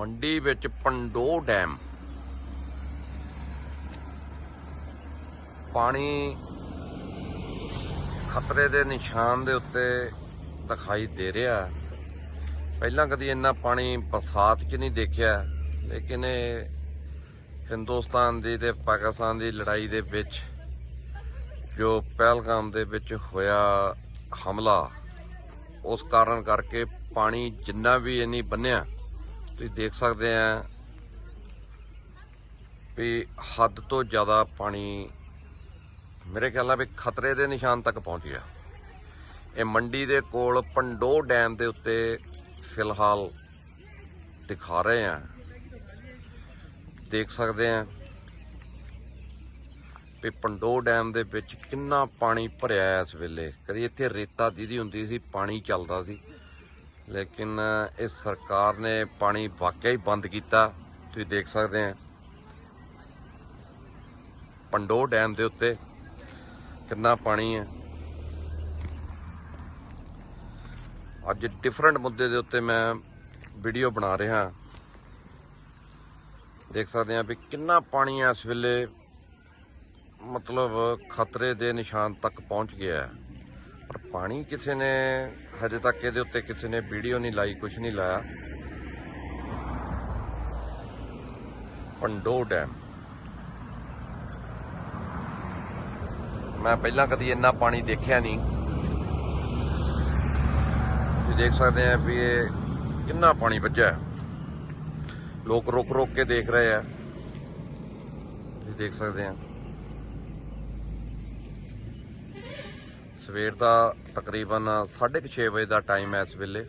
ਮੰਡੀ ਵਿੱਚ ਪੰਡੋ ਡੈਮ। ਪਾਣੀ ਖਤਰੇ ਦੇ ਨਿਸ਼ਾਨ ਦੇ ਉੱਤੇ ਦਿਖਾਈ ਦੇ ਰਿਹਾ ਪਹਿਲਾਂ ਕਦੀ ਇੰਨਾ ਪਾਣੀ ਬਰਸਾਤ 'ਚ ਨਹੀਂ ਦੇਖਿਆ, ਲੇਕਿਨ ਇਹ ਹਿੰਦੁਸਤਾਨ ਦੀ ਤੇ ਪਾਕਿਸਤਾਨ ਦੀ ਲੜਾਈ ਦੇ ਵਿੱਚ ਜੋ ਪਹਿਲਗਾਮ ਦੇ ਵਿੱਚ ਹੋਇਆ ਹਮਲਾ, ਉਸ ਕਾਰਨ ਕਰਕੇ ਪਾਣੀ ਜਿੰਨਾ ਵੀ ਇੰਨੀ ਬੰਨਿਆ ਤੁਸੀਂ ਦੇਖ ਸਕਦੇ ਆ ਵੀ ਹੱਦ ਤੋਂ ਜ਼ਿਆਦਾ ਪਾਣੀ ਮੇਰੇ ਖਿਆਲ ਨਾਲ ਵੀ ਖਤਰੇ ਦੇ ਨਿਸ਼ਾਨ ਤੱਕ ਪਹੁੰਚ ਗਿਆ। ਇਹ ਮੰਡੀ ਦੇ ਕੋਲ ਪੰਡੋ ਡੈਮ ਦੇ ਉੱਤੇ ਫਿਲਹਾਲ ਦਿਖਾ ਰਹੇ ਆ। ਦੇਖ ਸਕਦੇ ਆ ਵੀ ਪੰਡੋ ਡੈਮ ਦੇ ਵਿੱਚ ਕਿੰਨਾ ਪਾਣੀ ਭਰਿਆ ਇਸ ਵੇਲੇ। ਕਦੀ ਇੱਥੇ ਰੇਤਾ ਦੀਦੀ ਹੁੰਦੀ ਸੀ, ਪਾਣੀ ਚੱਲਦਾ ਸੀ। ਲੇਕਿਨ ਇਹ ਸਰਕਾਰ ਨੇ ਪਾਣੀ ਵਾਕਿਆ ਹੀ ਬੰਦ ਕੀਤਾ। ਤੁਸੀਂ ਦੇਖ ਸਕਦੇ ਆ। ਪੰਡੋ ਡੈਮ ਦੇ ਉੱਤੇ ਕਿੰਨਾ ਪਾਣੀ ਹੈ ਅੱਜ ਡਿਫਰੈਂਟ ਮੁੱਦੇ ਦੇ ਉੱਤੇ ਮੈਂ ਵੀਡੀਓ ਬਣਾ ਰਿਹਾ। ਦੇਖ ਸਕਦੇ ਆ ਵੀ ਕਿੰਨਾ ਪਾਣੀ ਇਸ ਵੇਲੇ। ਮਤਲਬ ਖਤਰੇ ਦੇ ਨਿਸ਼ਾਨ ਤੱਕ ਪਹੁੰਚ ਗਿਆ। ਹੈ ਪਰ ਪਾਣੀ ਕਿਸੇ ਨੇ ਹਜੇ ਤੱਕ ਇਹਦੇ ਉੱਤੇ ਕਿਸੇ ਨੇ ਵੀਡੀਓ ਨਹੀਂ ਲਾਈ ਕੁਝ ਨਹੀਂ ਲਾਇਆ। ਪੰਡੋ ਡੈਮ। ਮੈਂ ਪਹਿਲਾਂ ਕਦੀ ਇੰਨਾ ਪਾਣੀ ਦੇਖਿਆ ਨਹੀਂ। ਤੁਸੀਂ ਦੇਖ ਸਕਦੇ ਆ ਵੀ ਇਹ ਕਿੰਨਾ ਪਾਣੀ ਵੱਜਿਆ ਲੋਕ ਰੁਕ ਰੁਕ ਕੇ ਦੇਖ ਰਹੇ ਆ। ਤੁਸੀਂ ਦੇਖ ਸਕਦੇ ਆ। ਸਵੇਰ ਦਾ ਤਕਰੀਬਨ 6:30 ਵਜੇ ਦਾ ਟਾਈਮ ਹੈ ਇਸ ਵੇਲੇ।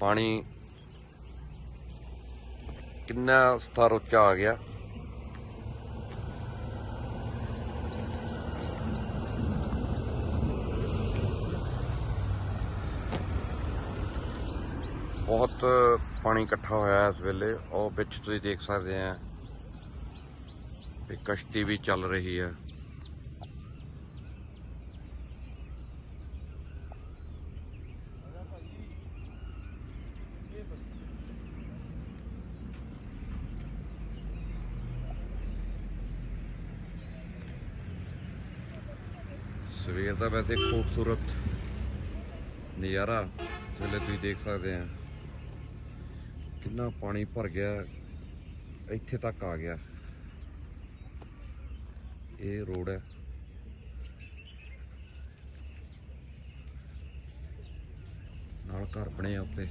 ਪਾਣੀ ਕਿੰਨਾ ਸਤਰ ਉੱਚਾ ਆ ਗਿਆ। ਬਹੁਤ ਪਾਣੀ ਇਕੱਠਾ ਹੋਇਆ ਇਸ ਵੇਲੇ। ਉਹ ਵਿੱਚ ਤੁਸੀਂ ਦੇਖ ਸਕਦੇ ਆ ਵੀ ਕਸ਼ਤੀ ਵੀ ਚੱਲ ਰਹੀ ਹੈ। ਸਵੇਰ ਦਾ ਵੈਸੇ ਖੂਬਸੂਰਤ ਨਜ਼ਾਰਾ ਇਸ ਤੁਸੀਂ ਦੇਖ ਸਕਦੇ ਆ। ਕਿੰਨਾ ਪਾਣੀ ਭਰ ਗਿਆ, ਇੱਥੇ ਤੱਕ ਆ ਗਿਆ। ਇਹ ਰੋਡ ਹੈ। ਨਾਲ ਘਰ ਬਣੇ ਆ ਉੱਤੇ